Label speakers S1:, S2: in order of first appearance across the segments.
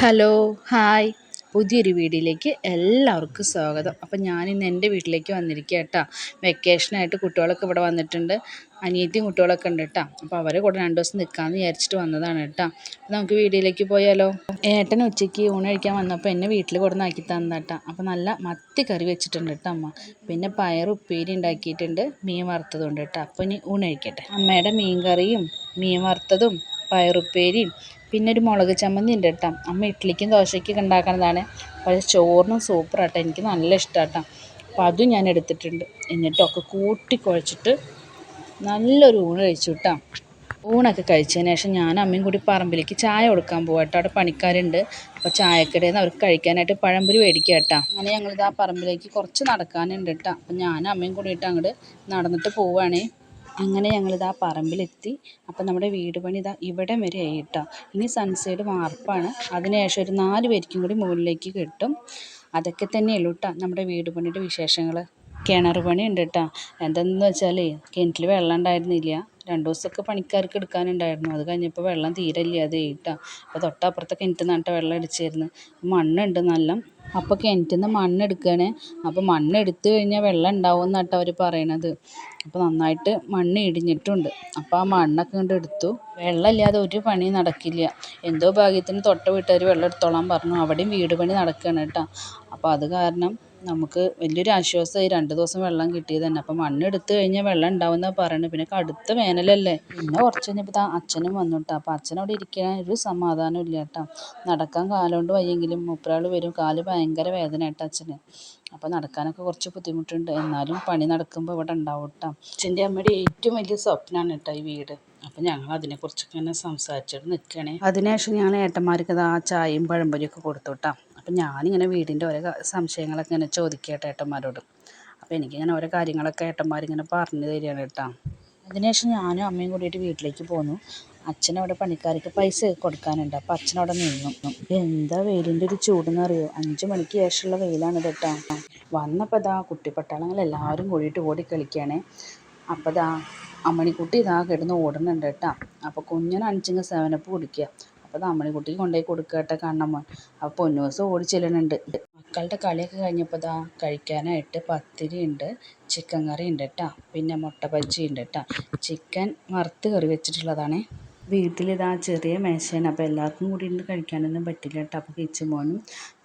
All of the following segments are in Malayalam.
S1: Hello hi. പുതിയൊരു വീഡിയോയിലേക്ക് എല്ലാവർക്കും സ്വാഗതം. അപ്പം ഞാനിന്ന് എന്റെ വീട്ടിലേക്ക് വന്നിരിക്കുക കേട്ടോ വെക്കേഷനായിട്ട് കുട്ടികളൊക്കെ ഇവിടെ വന്നിട്ടുണ്ട്. അനിയത്തിയും കുട്ടികളൊക്കെ ഉണ്ട് കേട്ടോ. അപ്പോൾ അവരെ കൂടെ രണ്ട് ദിവസം നിൽക്കാമെന്ന് വിചാരിച്ചിട്ട് വന്നതാണ് കേട്ടോ. അപ്പോൾ നമുക്ക് വീഡിയോയിലേക്ക് പോയാലോ? ഏട്ടൻ ഉച്ചയ്ക്ക് ഊണ് കഴിക്കാൻ വന്നപ്പോൾ എന്നെ വീട്ടിൽ കൊടുന്ന് ആക്കി തന്നേട്ടാ അപ്പോൾ നല്ല മത്തി കറി വെച്ചിട്ടുണ്ട് കേട്ടോ അമ്മ. പിന്നെ പയർ ഉപ്പേരി ഉണ്ടാക്കിയിട്ടുണ്ട്. മീൻ വറുത്തതുണ്ട് കേട്ടോ. അപ്പോൾ ഇനി ഊണ് കഴിക്കട്ടെ. അമ്മയുടെ മീൻ കറിയും മീൻ വറുത്തതും പയറുപ്പേരിയും പിന്നെ ഒരു മുളക് ചമ്മന്തി ഉണ്ട് കേട്ടോ. അമ്മ ഇഡ്ഡലിക്കും ദോശയ്ക്കൊക്കെ ഉണ്ടാക്കുന്നതാണ്. പക്ഷേ ചോറിനും സൂപ്പർ ആട്ടോ. എനിക്ക് നല്ല ഇഷ്ടമാട്ടോ അപ്പോൾ അതും ഞാൻ എടുത്തിട്ടുണ്ട്. എന്നിട്ടൊക്കെ കൂട്ടി കുഴച്ചിട്ട് നല്ലൊരു ഊണ് കഴിച്ചു കേട്ടോ. ഊണൊക്കെ കഴിച്ചതിന് ശേഷം ഞാൻ അമ്മയും കൂടി പറമ്പിലേക്ക് ചായ കൊടുക്കാൻ പോകാം കേട്ടോ. അവിടെ പണിക്കാരുണ്ട്. അപ്പോൾ ചായക്കടയിൽ നിന്ന് അവർക്ക് കഴിക്കാനായിട്ട് പഴംപൊരി മേടിക്കുക കേട്ടോ. അങ്ങനെ ഞങ്ങളിത് ആ പറമ്പിലേക്ക് കുറച്ച് നടക്കാനുണ്ട് കേട്ടോ. അപ്പം ഞാനും അമ്മയും കൂടിയിട്ട് അങ്ങോട്ട് നടന്നിട്ട് പോവുകയാണേ അങ്ങനെ ഞങ്ങളിതാ പറമ്പിലെത്തി. അപ്പം നമ്മുടെ വീട് പണി ഇതാ ഇവിടം വരെ ആയി കേട്ടോ ഇനി സൺസൈഡ് വാർപ്പാണ്. അതിനുശേഷം ഒരു നാല് പേർക്കും കൂടി മുകളിലേക്ക് കെട്ടും. അതൊക്കെ തന്നെയുള്ളൂ കേട്ടോ നമ്മുടെ വീട് പണിയുടെ വിശേഷങ്ങൾ കിണർ പണി ഉണ്ട് കേട്ടോ എന്തെന്ന് വെച്ചാൽ കിണറ്റിൽ വെള്ളം ഉണ്ടായിരുന്നില്ല. രണ്ട് ദിവസമൊക്കെ പണിക്കാർക്ക് എടുക്കാനുണ്ടായിരുന്നു. അത് കഴിഞ്ഞപ്പോൾ വെള്ളം തീരെ ഇല്ലാതെയായി കേട്ടോ അപ്പോൾ തൊട്ടപ്പുറത്തെ കിണറ്റിൽ നിന്നിട്ട് വെള്ളം അടിച്ചിരുന്നു. മണ്ണുണ്ട് നല്ല. അപ്പോൾ കിണറ്റിൽ നിന്ന് മണ്ണ് എടുക്കുകയാണ് അപ്പോൾ മണ്ണ് എടുത്തു കഴിഞ്ഞാൽ വെള്ളം ഉണ്ടാവും എന്നാട്ടോ അവർ പറയണത്. അപ്പോൾ നന്നായിട്ട് മണ്ണ് ഇടിഞ്ഞിട്ടുണ്ട്. അപ്പോൾ ആ മണ്ണൊക്കെ കൊണ്ട് എടുത്തു. വെള്ളമില്ലാതെ ഒരു പണി നടക്കില്ല. എന്തോ ഭാഗ്യത്തിന് തൊട്ട വീട്ടുകാർ വെള്ളം എടുത്തോളാൻ പറഞ്ഞു. അവിടെയും വീട് പണി നടക്കുകയാണ് കേട്ടോ. അപ്പോൾ അത് കാരണം നമുക്ക് വലിയൊരു ആശ്വാസമായി രണ്ട് ദിവസം വെള്ളം കിട്ടിയത് തന്നെ. അപ്പം മണ്ണെടുത്ത് കഴിഞ്ഞാൽ വെള്ളം ഉണ്ടാവുമെന്നാണ് പറയുന്നത് പിന്നെ കടുത്ത വേനലല്ലേ. പിന്നെ കുറച്ച് കഴിഞ്ഞപ്പോൾ ദാ അച്ഛനും വന്നു കേട്ടോ അപ്പം അച്ഛനവിടെ ഇരിക്കാൻ ഒരു സമാധാനം ഇല്ല കേട്ടോ നടക്കാൻ കാലുകൊണ്ട് വയ്യെങ്കിലും മൂപ്പരാൾ വരും. കാൽ ഭയങ്കര വേദന കേട്ടോ അച്ഛന്. അപ്പോൾ നടക്കാനൊക്കെ കുറച്ച് ബുദ്ധിമുട്ടുണ്ട്. എന്നാലും പണി നടക്കുമ്പോൾ ഇവിടെ ഉണ്ടാവും കേട്ടോ അച്ഛന്റെ അമ്മയുടെ ഏറ്റവും വലിയ സ്വപ്നമാണ് കേട്ടോ ഈ വീട്. അപ്പം ഞങ്ങൾ അതിനെക്കുറിച്ചൊക്കെ ഇങ്ങനെ സംസാരിച്ചിട്ട് നിൽക്കണേ അതിനുശേഷം ഞങ്ങൾ ഏട്ടന്മാർക്ക് ആ ചായയും പഴംപൊരിയൊക്കെ കൊടുത്തു കേട്ടോ അപ്പം ഞാനിങ്ങനെ വീടിന്റെ ഓരോ സംശയങ്ങളൊക്കെ ഇങ്ങനെ ചോദിക്കട്ടെ ഏട്ടന്മാരോട്. അപ്പോൾ എനിക്കിങ്ങനെ ഓരോ കാര്യങ്ങളൊക്കെ ഏട്ടന്മാരിങ്ങനെ പറഞ്ഞു തരികയാണ് കേട്ടോ. അതിനുശേഷം ഞാനും അമ്മയും കൂടിയിട്ട് വീട്ടിലേക്ക് പോന്നു. അച്ഛനവിടെ പണിക്കാർക്ക് പൈസ കൊടുക്കാനുണ്ട്. അപ്പം അച്ഛനവിടെ നിന്നു. എന്താ വെയിലിന്റെ ഒരു ചൂടെന്ന് അറിയോ? അഞ്ച് മണിക്ക് ശേഷമുള്ള വെയിലാണ് കേട്ടോ. വന്നപ്പോൾ ഇതാ കുട്ടിപ്പട്ടാളങ്ങൾ എല്ലാവരും കൂടിയിട്ട് ഓടി കളിക്കുകയാണേ അപ്പോൾ ഇതാ അമ്മണിക്കുട്ടി ഇതാ കിടന്ന് ഓടുന്നുണ്ട് കേട്ടോ. അപ്പോൾ അഞ്ചിങ്ങ് സെവനപ്പ് കുടിക്കുക അപ്പോൾ അമ്മണിക്കുട്ടിക്ക് കൊണ്ടുപോയി കൊടുക്കട്ടെ കണ്ണമ്മ. കണ്ണമ്മോൻ അപ്പോൾ ഓടി ചെല്ലുന്നുണ്ട് മക്കളുടെ കളിയൊക്കെ കഴിഞ്ഞപ്പോൾ ഇതാ കഴിക്കാനായിട്ട് പത്തിരി ഉണ്ട് ചിക്കൻ കറി ഉണ്ട് കേട്ടോ പിന്നെ മുട്ട ബജ്ജി ഉണ്ട് കേട്ടോ ചിക്കൻ വറുത്ത് കറി വെച്ചിട്ടുള്ളതാണേ. വീട്ടിലിതാ ചെറിയ മേശയാണ്. അപ്പോൾ എല്ലാവർക്കും കൂടി ഇരുന്ന് കഴിക്കാനൊന്നും പറ്റില്ല കേട്ടോ അപ്പോൾ കിച്ചുമോനും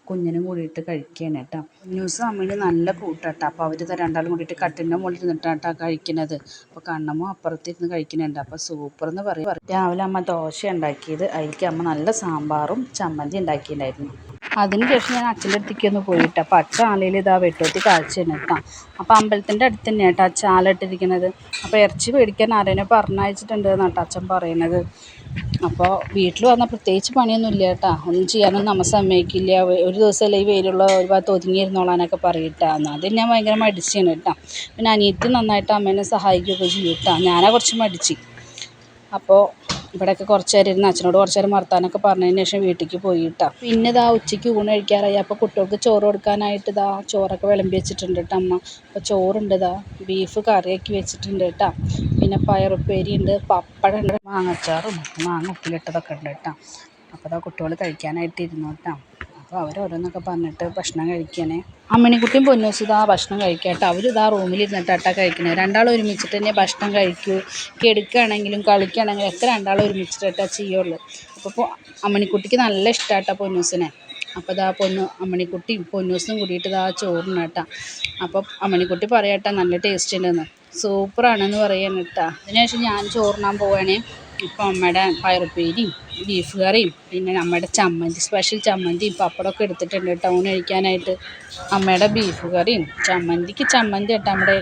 S1: കുഞ്ഞിനും കൂടിയിട്ട് കഴിക്കുകയാണ് കേട്ടോ ന്യൂസ് അമ്മയുടെ നല്ല കൂട്ടാട്ടോ. അപ്പോൾ അവർ രണ്ടാളും കൂടിയിട്ട് കട്ടിലിന്റെ മുകളിൽ ഇരുന്നിട്ടാട്ടോ കഴിക്കുന്നത് അപ്പോൾ കണ്ണമ്മ അപ്പുറത്തിരുന്ന് കഴിക്കുന്നുണ്ട് അപ്പോൾ സൂപ്പർ എന്ന് പറയും. രാവിലെ അമ്മ ദോശ ഉണ്ടാക്കിയത്. അതിലേക്ക് അമ്മ നല്ല സാമ്പാറും ചമ്മന്തി ഉണ്ടാക്കിയിട്ടുണ്ടായിരുന്നു. അതിനുശേഷം ഞാൻ അച്ഛന്റെ അടുത്തേക്ക് ഒന്ന് പോയിട്ട്. അപ്പോൾ അച്ഛൻ ആലയിൽ ഇതാ വെട്ടോത്തി കാഴ്ചയാണ് കേട്ടോ. അപ്പോൾ അമ്പലത്തിന്റെ അടുത്ത് തന്നെ കേട്ടോ അച്ഛൻ ഇട്ടിരിക്കുന്നത്. അപ്പോൾ ഇറച്ചി മേടിക്കാൻ ആരേനെ പറഞ്ഞയച്ചിട്ടുണ്ട് എന്നാട്ടോ അച്ഛൻ പറയുന്നത്. അപ്പോൾ വീട്ടിൽ വന്നാൽ പ്രത്യേകിച്ച് പണിയൊന്നും ഇല്ല കേട്ടോ. ഒന്നും ചെയ്യാനൊന്നും നമ്മൾ സമ്മതിക്കില്ല. ഒരു ദിവസമല്ലേ ഈ വെയിലുള്ള ഒരു ഭാഗത്ത് ഒതുങ്ങിയിരുന്നോളാനൊക്കെ പറയിട്ടാ. എന്നാൽ അത് ഞാൻ ഭയങ്കര മടിച്ചാണ് കേട്ടോ. പിന്നെ അനിയത്തി നന്നായിട്ട് അമ്മേനെ സഹായിക്കുകയൊക്കെ ചെയ്യും കേട്ടോ. ഞാനാ കുറച്ച് മടിച്ച്. അപ്പോൾ ഇവിടെയൊക്കെ കുറച്ച് നേരം ഇരുന്ന് അച്ഛനോട് കുറച്ച് നേരം വർത്താനമൊക്കെ പറഞ്ഞതിന് ശേഷം വീട്ടിലേക്ക് പോയി കേട്ടോ പിന്നെ ഇതാ ഉച്ചയ്ക്ക് ഊണ് കഴിക്കാറായി. അപ്പോൾ കുട്ടികൾക്ക് ചോറ് കൊടുക്കാനായിട്ട് ഇതാ ചോറൊക്കെ വിളമ്പി വെച്ചിട്ടുണ്ട് കേട്ടോ അമ്മ. അപ്പോൾ ചോറുണ്ട് ഇതാ ബീഫ് കറിയാക്കി വെച്ചിട്ടുണ്ട് കേട്ടോ പിന്നെ പയറുപ്പേരി ഉണ്ട്. പപ്പടം ഉണ്ട്. മാങ്ങച്ചാറും മാങ്ങ ഉപ്പിലിട്ടതൊക്കെ ഉണ്ട് കേട്ടോ അപ്പോൾ ഇതാ കുട്ടികൾ കഴിക്കാനായിട്ട് ഇരുന്നു കേട്ടോ അപ്പോൾ അവർ ഓരോന്നൊക്കെ പറഞ്ഞിട്ട് ഭക്ഷണം കഴിക്കണേ. അമ്മിണിക്കുട്ടിയും പൊന്നൂസും ഇതാ ഭക്ഷണം കഴിക്കുക കേട്ടോ അവർ ഇതാ റൂമിലിരുന്നിട്ടാട്ടാ കഴിക്കുന്നത് രണ്ടാളും ഒരുമിച്ചിട്ട് തന്നെ ഭക്ഷണം കഴിക്കൂ. കെടുക്കുകയാണെങ്കിലും കളിക്കുകയാണെങ്കിലും ഒക്കെ രണ്ടാളും ഒരുമിച്ചിട്ടാ ചെയ്യുള്ളൂ. അപ്പോൾ അമ്മിണിക്കുട്ടിക്ക് നല്ല ഇഷ്ടമാട്ടാ പൊന്നൂസിനെ. അപ്പോൾ ഇതാ പൊന്നു അമ്മണിക്കുട്ടിയും പൊന്നൂസും കൂടിയിട്ട് ഇതാ ചോറിനാട്ടാ. അപ്പോൾ അമ്മണിക്കുട്ടി പറയാട്ടാ നല്ല ടേസ്റ്റ് ഉണ്ടെന്ന്. സൂപ്പറാണെന്ന് പറയാൻ കേട്ടോ അതിനുശേഷം ഞാൻ ചോറിനാൻ പോവുകയാണേ ഇപ്പോൾ അമ്മയുടെ പയറുപ്പേരിയും ബീഫ് കറിയും പിന്നെ നമ്മുടെ ചമ്മന്തി സ്പെഷ്യൽ ചമ്മന്തിയും പപ്പടമൊക്കെ എടുത്തിട്ടുണ്ട് കേട്ടോ. ഊണ് കഴിക്കാനായിട്ട് അമ്മയുടെ ബീഫ് കറിയും ചമ്മന്തിക്ക് ചമ്മന്തി കേട്ടോ. നമ്മുടെ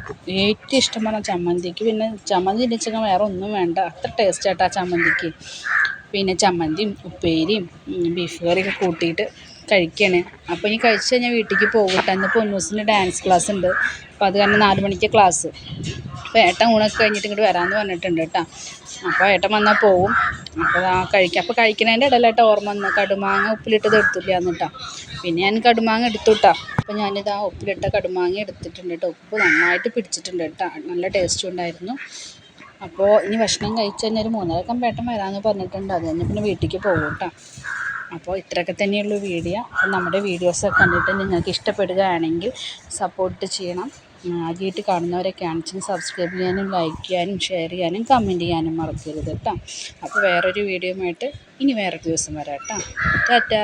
S1: ഏറ്റവും ഇഷ്ടം പറഞ്ഞാൽ ചമ്മന്തിക്ക്. പിന്നെ ചമ്മന്തി ഇടിച്ചെങ്കിൽ വേറെ ഒന്നും വേണ്ട. അത്ര ടേസ്റ്റ് കേട്ടോ ചമ്മന്തിക്ക്. പിന്നെ ചമ്മന്തിയും ഉപ്പേരിയും ബീഫ് കറിയൊക്കെ കൂട്ടിയിട്ട് കഴിക്കുകയാണ് അപ്പോൾ ഇനി കഴിച്ച് കഴിഞ്ഞാൽ വീട്ടിലേക്ക് പോകും കേട്ടോ ഇന്ന് പൊന്നൂസിന്റെ ഡാൻസ് ക്ലാസ് ഉണ്ട്. അപ്പോൾ അത് കാരണം നാല് മണിക്ക് ക്ലാസ് അപ്പോൾ ഏട്ടൻ ഊണൊക്കെ കഴിഞ്ഞിട്ട് ഇങ്ങോട്ട് വരാമെന്ന് പറഞ്ഞിട്ടുണ്ട് കേട്ടോ അപ്പോൾ ഏട്ടൻ വന്നാൽ പോകും അപ്പോൾ ആ കഴിക്കാം. അപ്പോൾ കഴിക്കുന്നതിന്റെ ഇടയിലായിട്ട് ഓർമ്മ വന്നു. കടുമാങ്ങ ഉപ്പിലിട്ടത് എടുത്തില്ല എന്നിട്ടാ പിന്നെ ഞാൻ കടുമാങ്ങ എടുത്തു കേട്ടോ അപ്പോൾ ഞാനിത് ആ ഉപ്പിലിട്ട കടുമാങ്ങ എടുത്തിട്ടുണ്ട് കേട്ടോ ഉപ്പ് നന്നായിട്ട് പിടിച്ചിട്ടുണ്ട് കേട്ടോ നല്ല ടേസ്റ്റും ഉണ്ടായിരുന്നു. അപ്പോൾ ഇനി ഭക്ഷണം കഴിച്ച് കഴിഞ്ഞാൽ ഒരു മൂന്നരക്കം പേട്ടം വരാമെന്ന് പറഞ്ഞിട്ടുണ്ട്. അത് കഴിഞ്ഞ് പിന്നെ വീട്ടിലേക്ക് പോകും കേട്ടോ അപ്പോൾ ഇത്രയൊക്കെ തന്നെയുള്ളൂ വീഡിയോ. അപ്പം നമ്മുടെ വീഡിയോസ് കണ്ടിട്ട് നിങ്ങൾക്ക് ഇഷ്ടപ്പെടുകയാണെങ്കിൽ സപ്പോർട്ട് ചെയ്യണം. ആദ്യമായിട്ട് കാണുന്നവരൊക്കെ ആണെച്ചും സബ്സ്ക്രൈബ് ചെയ്യാനും ലൈക്ക് ചെയ്യാനും ഷെയർ ചെയ്യാനും കമന്റ് ചെയ്യാനും മറക്കരുത് കേട്ടോ. അപ്പോൾ വേറൊരു വീഡിയോയുമായിട്ട് ഇനി വേറൊരു ദിവസം വരാം കേട്ടോ. ടാറ്റാ.